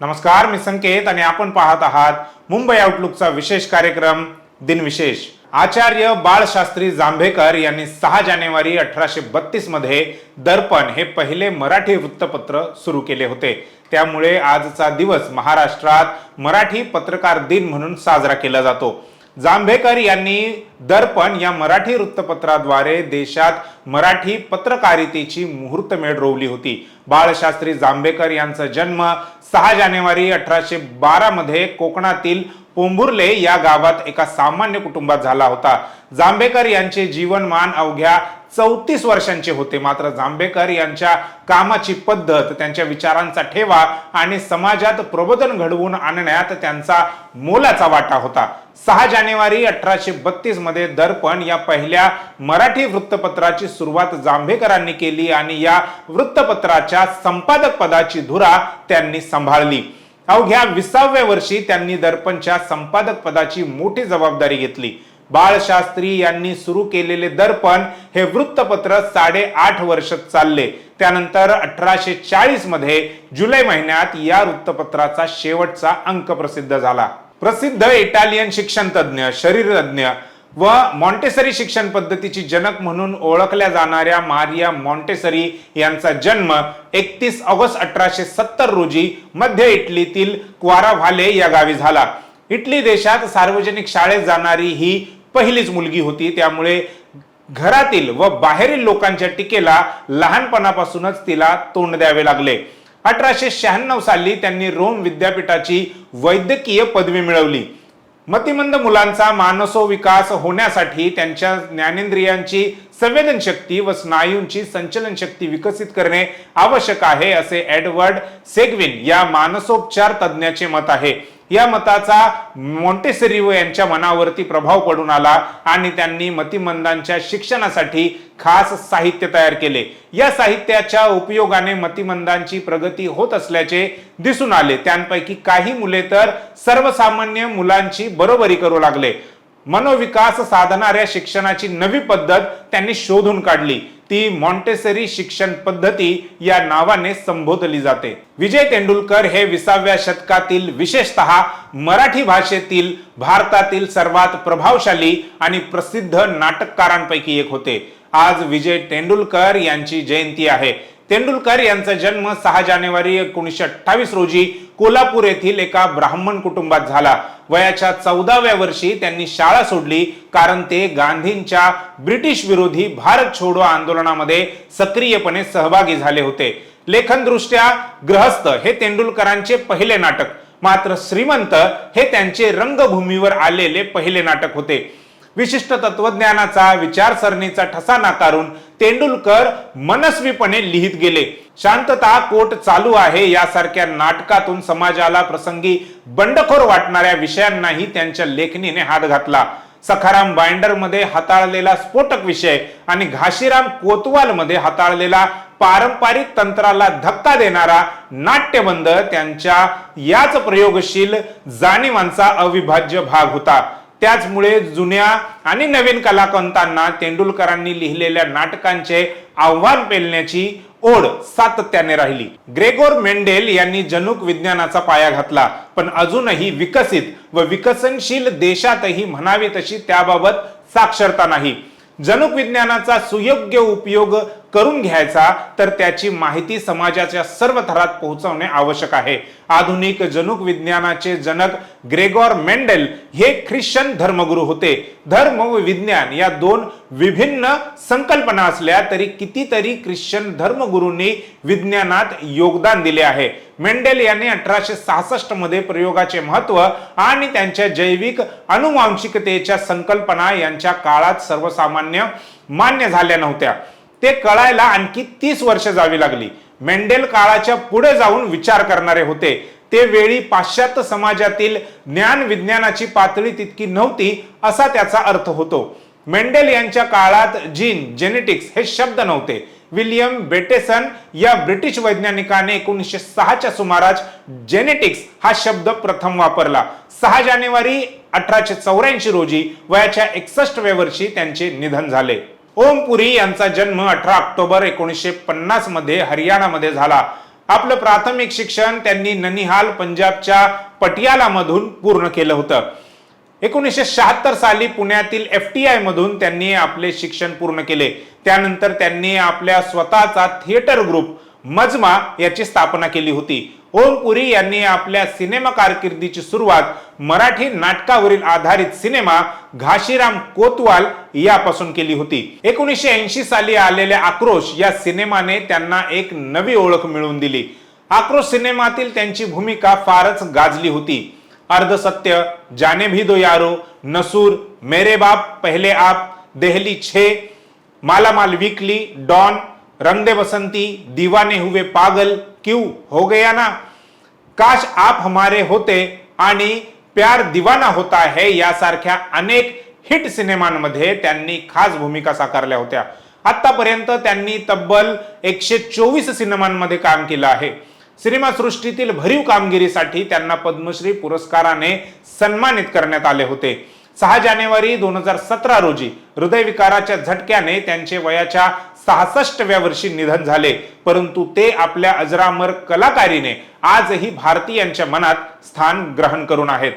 नमस्कार मी संकेत आणि आपण पाहत आहात मुंबई आउटलुकचा विशेष कार्यक्रम दिनविशेष आचार्य बाळशास्त्री जांभेकर यांनी सहा जानेवारी अठराशे बत्तीसमध्ये दर्पण हे पहिले मराठी वृत्तपत्र सुरू केले होते. त्यामुळे आजचा दिवस महाराष्ट्रात मराठी पत्रकार दिन म्हणून साजरा केला जातो. जांभेकर यांनी दर्पण या मराठी वृत्तपत्राद्वारे देशात मराठी पत्रकारितेची मुहूर्तमेढ रोवली होती. बाळशास्त्री जांभेकर यांचा जन्म सहा जानेवारी अठराशे बारा मध्ये कोकणातील पोंभुर्ले या गावात एका सामान्य कुटुंबात झाला होता. जांभेकर यांचे जीवनमान अवघ्या चौतीस वर्षांचे होते. मात्र जांभेकर यांच्या कामाची पद्धत त्यांच्या विचारांचा ठेवा आणि समाजात प्रबोधन घडवून आणण्यात त्यांचा मोलाचा वाटा होता. सहा जानेवारी अठराशे बत्तीसमध्ये दर्पण या पहिल्या मराठी वृत्तपत्राची सुरुवात जांभेकरांनी केली आणि या वृत्तपत्राच्या संपादक पदाची धुरा त्यांनी सांभाळली. अवघ्या विसाव्या वर्षी त्यांनी दर्पणच्या संपादक पदाची मोठी जबाबदारी घेतली. बाळशास्त्री यांनी सुरू केलेले दर्पण हे वृत्तपत्र साडेआठ वर्ष चालले. त्यानंतर अठराशे चाळीसमध्ये जुलै महिन्यात या वृत्तपत्राचा शेवटचा अंक प्रसिद्ध झाला. प्रसिद्ध इटालियन शिक्षण तज्ज्ञ शरीरतज्ञ व मॉन्टेसरी शिक्षण पद्धतीची जनक म्हणून ओळखल्या जाणाऱ्या मारिया मॉन्टेसरी यांचा जन्म एकतीस ऑगस्ट अठराशे सत्तर रोजी मध्य इटलीतील क्वाराव्हाले या गावी झाला. इटली देशात सार्वजनिक शाळेत जाणारी ही पहिलीच मुलगी होती. त्यामुळे घरातील व बाहेरील लोकांच्या टीकेला लहानपणापासूनच तिला तोंड द्यावे लागले. अठराशे शहाण्णव साली त्यांनी रोम विद्यापीठाची वैद्यकीय पदवी मिळवली. मतिमंद मुलांचा मानसो विकास होण्यासाठी त्यांच्या ज्ञानेंद्रियांची संवेदन शक्ती व स्नायूंची संचलन शक्ती विकसित करणे आवश्यक आहे असे एडवर्ड सेगविन या मानसोपचार तज्ज्ञाचे मत आहे. या मताचा मॉन्टेसरी व यांच्या मनावरती प्रभाव पडून आला आणि त्यांनी मतिमंदांच्या शिक्षणासाठी खास साहित्य तयार केले. या साहित्याच्या उपयोगाने मतिमंदांची प्रगती होत असल्याचे दिसून आले. त्यांपैकी काही मुले तर सर्वसामान्य मुलांची बरोबरी करू लागले. मनोविकास साधणाऱ्या शिक्षणाची नवी पद्धत त्यांनी शोधून काढली. ती मॉन्टेसरी शिक्षण पद्धती या नावाने संबोधली जाते. विजय तेंडुलकर हे विसाव्या शतकातील विशेषतः मराठी भाषेतील भारतातील सर्वात प्रभावशाली आणि प्रसिद्ध नाटककारांपैकी एक होते. आज विजय तेंडुलकर यांची जयंती आहे. तेंडुलकर यांचा जन्म सहा जानेवारी एकोणीसशे अठ्ठावीस रोजी कोल्हापूर येथील एका ब्राह्मण कुटुंबात झाला. वयाच्या चौदाव्या वर्षी त्यांनी शाळा सोडली कारण ते गांधींच्या ब्रिटिश विरोधी भारत छोडो आंदोलनामध्ये सक्रियपणे सहभागी झाले होते. लेखनदृष्ट्या ग्रहस्थ हे तेंडुलकरांचे पहिले नाटक मात्र श्रीमंत हे त्यांचे रंगभूमीवर आलेले पहिले नाटक होते. विशिष्ट तत्वज्ञानाचा विचारसरणीचा ठसा नाकारून तेंडुलकर मनस्वीपणे लिहित गेले. शांतता कोट चालू आहे यासारख्या नाटकातून समाजाला प्रसंगी बंडखोर वाटणाऱ्या विषयांनाही त्यांच्या लेखणीने हात घातला. सखाराम बाइंडरमध्ये हाताळलेला स्फोटक विषय आणि घाशीराम कोतवाल मध्ये हाताळलेला पारंपरिक तंत्राला धक्का देणारा नाट्यबंध त्यांच्या याच प्रयोगशील जाणीवांचा अविभाज्य भाग होता. त्याचमुळे जुन्या आणि नवीन कलावंतांना तेंडुलकरांनी लिहिलेल्या नाटकांचे आव्हान पेलण्याची ओढ सातत्याने राहिली. ग्रेगोर मेंडेल यांनी जनुक विज्ञानाचा पाया घातला पण अजूनही विकसित व विकसनशील देशातही म्हणावी तशी त्याबाबत साक्षरता नाही. जनुक विज्ञानाचा सुयोग्य उपयोग करून घ्यायचा तर त्याची माहिती समाजाच्या सर्व थरात पोहोचवणे आवश्यक आहे. आधुनिक जनुक विज्ञानाचे जनक ग्रेगॉर मेंडेल हे ख्रिश्चन धर्मगुरू होते. धर्म व विज्ञान या दोन विभिन्न संकल्पना असल्या तरी कितीतरी ख्रिश्चन धर्मगुरूंनी विज्ञानात योगदान दिले आहे. मेंडेल यांनी अठराशे सहासष्टमध्ये प्रयोगाचे महत्त्व आणि त्यांच्या जैविक अनुवांशिकतेच्या संकल्पना यांच्या काळात सर्वसामान्य मान्य झाल्या नव्हत्या. ते कळायला आणखी तीस वर्ष जावी लागली. मेंडेल काळाच्या पुढे जाऊन विचार करणारे होते. ते वेळी पाश्चात्य समाजातील ज्ञान विज्ञानाची पातळी तितकी नव्हती असा त्याचा अर्थ होतो. मेंडेल यांच्या काळात जीन जेनेटिक्स हे शब्द नव्हते. विलियम बेटेसन या ब्रिटिश वैज्ञानिकाने एकोणीसशे सहाच्या सुमारास जेनेटिक्स हा शब्द प्रथम वापरला. सहा जानेवारी अठराशे चौऱ्याऐंशी रोजी वयाच्या एकसष्टव्या वर्षी त्यांचे निधन झाले. ओम पुरी यांचा जन्म अठरा ऑक्टोबर एकोणीसशे पन्नासमध्ये हरियाणामध्ये झाला. आपलं प्राथमिक शिक्षण त्यांनी ननिहाल पंजाबच्या पटियाला मधून पूर्ण केलं होतं. एकोणीसशे शहात्तर साली पुण्यातील एफ टी आय मधून त्यांनी आपले शिक्षण पूर्ण केले. त्यानंतर त्यांनी आपल्या स्वतःचा थिएटर ग्रुप मजमा याची स्थापना केली होती. ओम पुरी यांनी आपल्या सिनेमा कारकिर्दीची सुरुवात मराठी नाटकावरील आधारित सिनेमा घाशीराम कोतवाल यापासून केली होती. एकोणीसशे ऐंशी साली आलेल्या आक्रोश या सिनेमाने त्यांना एक नवी ओळख मिळवून दिली. आक्रोश सिनेमातील त्यांची भूमिका फारच गाजली होती. अर्धसत्य जाने भी दो यारो नसूर मेरे बाप पहले आप देहली छे मालामाल विकली डॉन रंग दे बसंती दीवाने हुए पागल क्यों? हो गया ना? काश आप हमारे होते आणि प्यार दिवाना होता है यासारख्या अनेक हिट सिनेमांमध्ये त्यांनी खास भूमिका साकारल्या होत्या. आतापर्यंत त्यांनी तब्बल एकशे चोवीस सिनेमांमध्ये काम केलं आहे. सिनेमासृष्टीतील भरीव कामगिरीसाठी त्यांना पद्मश्री पुरस्काराने सन्मानित करण्यात आले होते. सहा जानेवारी दोन हजार सतरा रोजी हृदयविकाराच्या झटक्याने त्यांचे वयाच्या सहासष्टव्या वर्षी निधन झाले. परंतु ते आपल्या अजरामर कलाकारीने आजही भारतीयांच्या मनात स्थान ग्रहण करून आहेत.